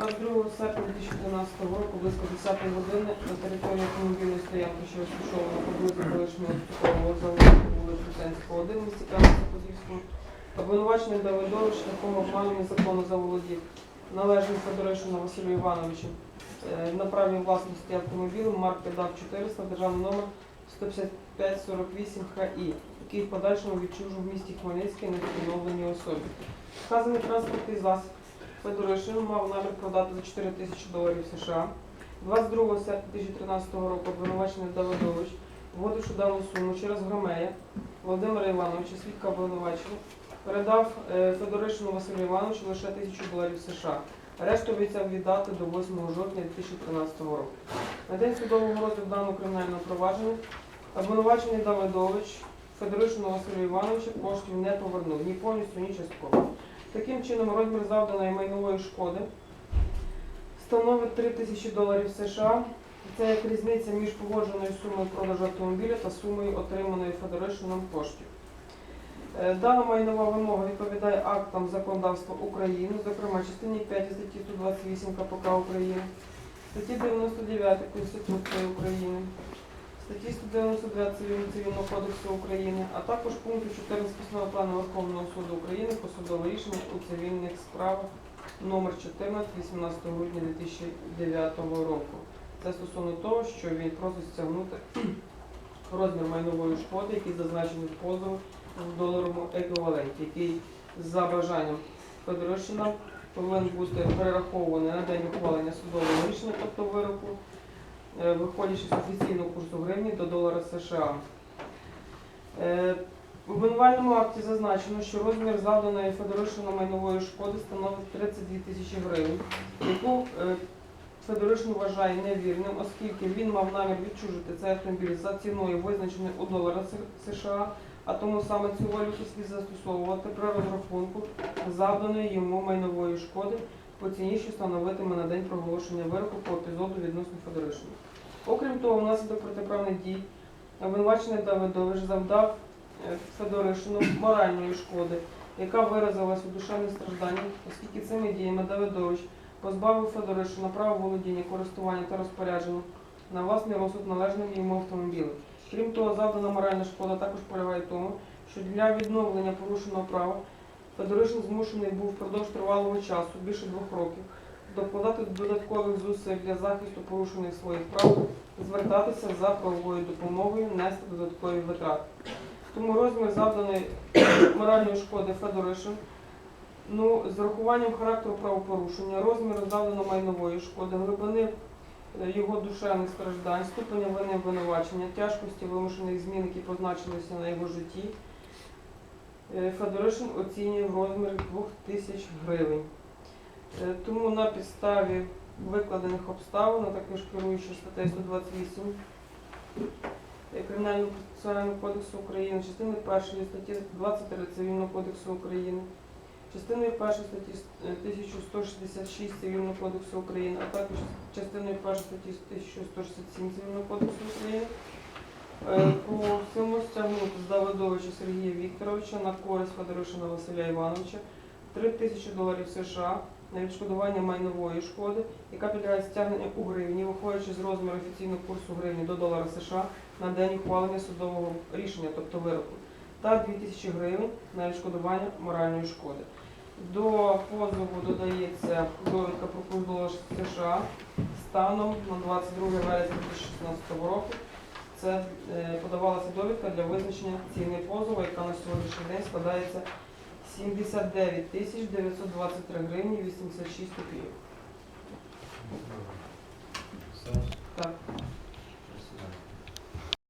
22 серпня 2013 року близько 10 години на території автомобільної стоянки, що розташована поблизу колишнього цукрового заводу вулиці Луценського, 1 в місті Кам'янці-Подільському, обвинувачений Давидович шляхом обману незаконно заволодів. Належним Федоришину Василю Івановичу. Е, на праві власності автомобілю марки ДАВ 400, державний номер 15548 ХІ, який в подальшому відчужив в місті Хмельницький на встановленій особі. Вказаний транспортний засіб Федоришин мав намір продати за 4 тисячі доларів США. 22 серпня 2013 року обвинувачений Давидович, вводивши дану суму через Громея Володимира Івановича, свідка обвинувачення, передав е, Федоришину Василю Івановичу лише тисячу доларів США. Решту обіцяв віддати до 8 жовтня 2013 року. На день судового розгляду даного кримінального провадження обвинувачений Давидович Федоришину Василю Івановичу коштів не повернув ні повністю, ні частково. Таким чином, розмір завданої майнової шкоди становить 3 тисячі доларів США. Це як різниця між погодженою сумою продажу автомобіля та сумою отриманої Федоришином коштів. Е, Дана майнова вимога відповідає актам законодавства України, зокрема частині 5 статті 128 КПК України, статті 99 Конституції України, статті 192 Цивільного кодексу України, а також пункту 14 постанови плану Верховного суду України по судове рішення у цивільних справах номер 14 18 грудня 2009 року. Це стосовно того, що він просить стягнути розмір майнової шкоди, який зазначений в позові в доларовому еквіваленті, який за бажанням Федоришина повинен бути перерахований на день ухвалення судового рішення, тобто вироку, виходячи з офіційного курсу гривні до долара США. Е, У обвинувальному акті зазначено, що розмір завданої Федоришину майнової шкоди становить 32 тисячі гривень, яку е, Федоришин вважає невірним, оскільки він мав намір відчужити цей автомобіль за ціною, визначеною у доларах США, а тому саме цю валюту слід застосовувати при розрахунку завданої йому майнової шкоди по ціні, становитиме на день проголошення вироку по епізоду відносно Федоришина. Окрім того, внаслідок протиправних дій обвинувачений Давидович завдав е, Федоришину моральної шкоди, яка виразилась у душевних стражданнях, оскільки цими діями Давидович позбавив Федоришина права володіння, користування та розпорядження на власний розсуд належним йому автомобілем. Крім того, завдана моральна шкода також полягає в тому, що для відновлення порушеного права Федоришин змушений був впродовж тривалого часу, більше двох років, докладати додаткових зусиль для захисту порушених своїх прав, звертатися за правовою допомогою, нести додаткові витрати. Тому розмір завданої моральної шкоди Федоришин Ну, з урахуванням характеру правопорушення, розміру завданої майнової шкоди, глибини е, його душевних страждань, ступеня вини обвинувачення, тяжкості вимушених змін, які позначилися на його житті, Федоришин оцінює в розмірі 2 тисяч гривень. Е, Тому на підставі викладених обставин, а також керуючи статтею 128 е, Кримінального процесуального кодексу України, частини 1 статті 23 Цивільного кодексу України, частиною 1 статті е, 1166 Цивільного кодексу України, а також частиною 1 статті 1167 Цивільного кодексу України е, просимо стягнути з Давидовича Сергія Вікторовича на користь Федоришина Василя Івановича 3 тисячі доларів США на відшкодування майнової шкоди, яка підлягає стягненню у гривні, виходячи з розміру офіційного курсу гривні до долара США на день ухвалення судового рішення, тобто вироку, та 2 тисячі гривень на відшкодування моральної шкоди. До позову додається довідка про курс долара США станом на 22 вересня 2016 року. Це е, подавалася довідка для визначення ціни позову, яка на сьогоднішній день складається 79 тисяч 923 гривні 86 копійок. Так.